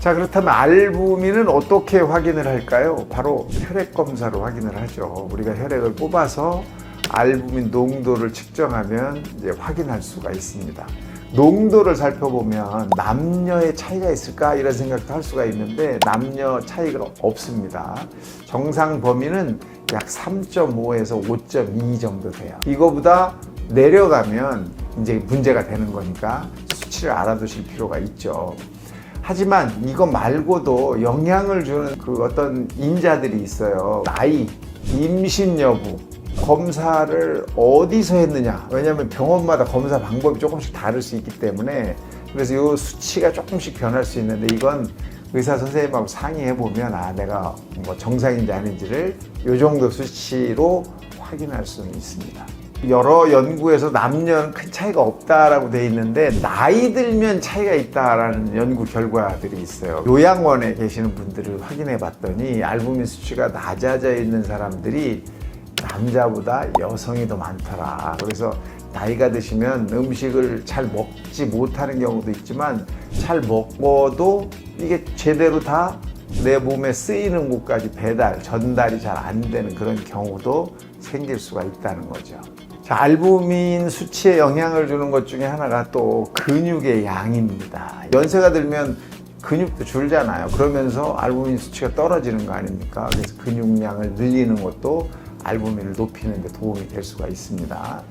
자 그렇다면 알부민은 어떻게 확인을 할까요? 바로 혈액 검사로 확인을 하죠. 우리가 혈액을 뽑아서 알부민 농도를 측정하면 이제 확인할 수가 있습니다. 농도를 살펴보면 남녀의 차이가 있을까 이런 생각도 할 수가 있는데 남녀 차이가 없습니다. 정상 범위는 약 3.5에서 5.2 정도 돼요. 이거보다 내려가면 이제 문제가 되는 거니까 수치를 알아두실 필요가 있죠. 하지만 이거 말고도 영향을 주는 그 어떤 인자들이 있어요. 나이, 임신 여부, 검사를 어디서 했느냐. 왜냐하면 병원마다 검사 방법이 조금씩 다를 수 있기 때문에 그래서 이 수치가 조금씩 변할 수 있는데 이건 의사 선생님하고 상의해 보면 아 내가 뭐 정상인지 아닌지를 이 정도 수치로 확인할 수는 있습니다. 여러 연구에서 남녀는 큰 차이가 없다라고 돼 있는데 나이 들면 차이가 있다라는 연구 결과들이 있어요. 요양원에 계시는 분들을 확인해 봤더니 알부민 수치가 낮아져 있는 사람들이 남자보다 여성이 더 많더라. 그래서 나이가 드시면 음식을 잘 먹지 못하는 경우도 있지만 잘 먹어도 이게 제대로 다 내 몸에 쓰이는 곳까지 배달, 전달이 잘 안 되는 그런 경우도 생길 수가 있다는 거죠. 자, 알부민 수치에 영향을 주는 것 중에 하나가 또 근육의 양입니다. 연세가 들면 근육도 줄잖아요. 그러면서 알부민 수치가 떨어지는 거 아닙니까? 그래서 근육량을 늘리는 것도 알부민을 높이는 데 도움이 될 수가 있습니다.